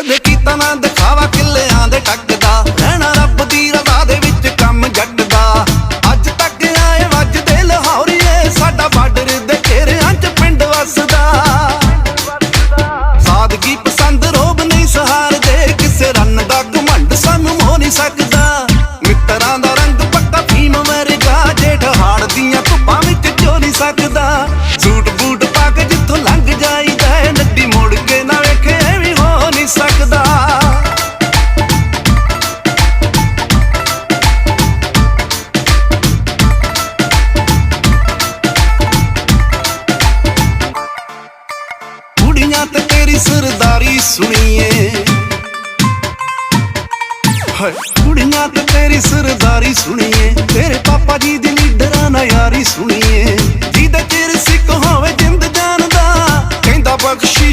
ਕਦੇ ਕੀਤਾ ਨਾ ਦਿਖਾਵਾ ਕਿੱਲਿਆਂ ਦੇ ਟੱਕ ਰਹਿਣਾ ਰੱਬ ਦੀ ਰਜ਼ਾ ਦੇ ਵਿੱਚ ਕੰਮ ਜੱਟ ਅੱਜ ਤੱਕ ਆਏ ਵੱਜਦੇ ਲਾਹੌਰੀਏ, ਸਾਡਾ ਬਾਰਡਰ ਦੇ ਘੇਰਿਆਂ 'ਚ ਪਿੰਡ ਵਸਦਾ। ਸਾਦਗੀ ਪਸੰਦ ਰੋਬ ਨਹੀਂ ਸਹਾਰਦੇ ਕਿਸੇ ਰੰਨ ਦਾ ਘਮੰਡ ਸਾਨੂੰ ਮੋਹ ਨਹੀਂ ਸਕਦਾ। ਮਿੱਤਰਾਂ ਦਾ ਰੰਗ ਪੱਕਾ ਫੀਮ ਵਰਗਾ, ਜੇਠ ਹਾੜ ਦੀਆਂ ਧੁੱਪਾਂ ਵਿੱਚ ਜੋ ਨਹੀਂ ਸਕਦਾ। ਸੂਟ ਕੁੜੀਆਂ ਤੇ ਤੇਰੀ ਸਰਦਾਰੀ ਸੁਣੀਏ। ਹਾਏ, ਕੁੜੀਆਂ ਤੇ ਤੇਰੀ ਸਰਦਾਰੀ ਸੁਣੀਏ। ਤੇਰੇ ਪਾਪਾ ਜੀ ਦੀ ਲੀਡਰਾਂ ਨਾਲ ਯਾਰੀ ਸੁਣੀਏ।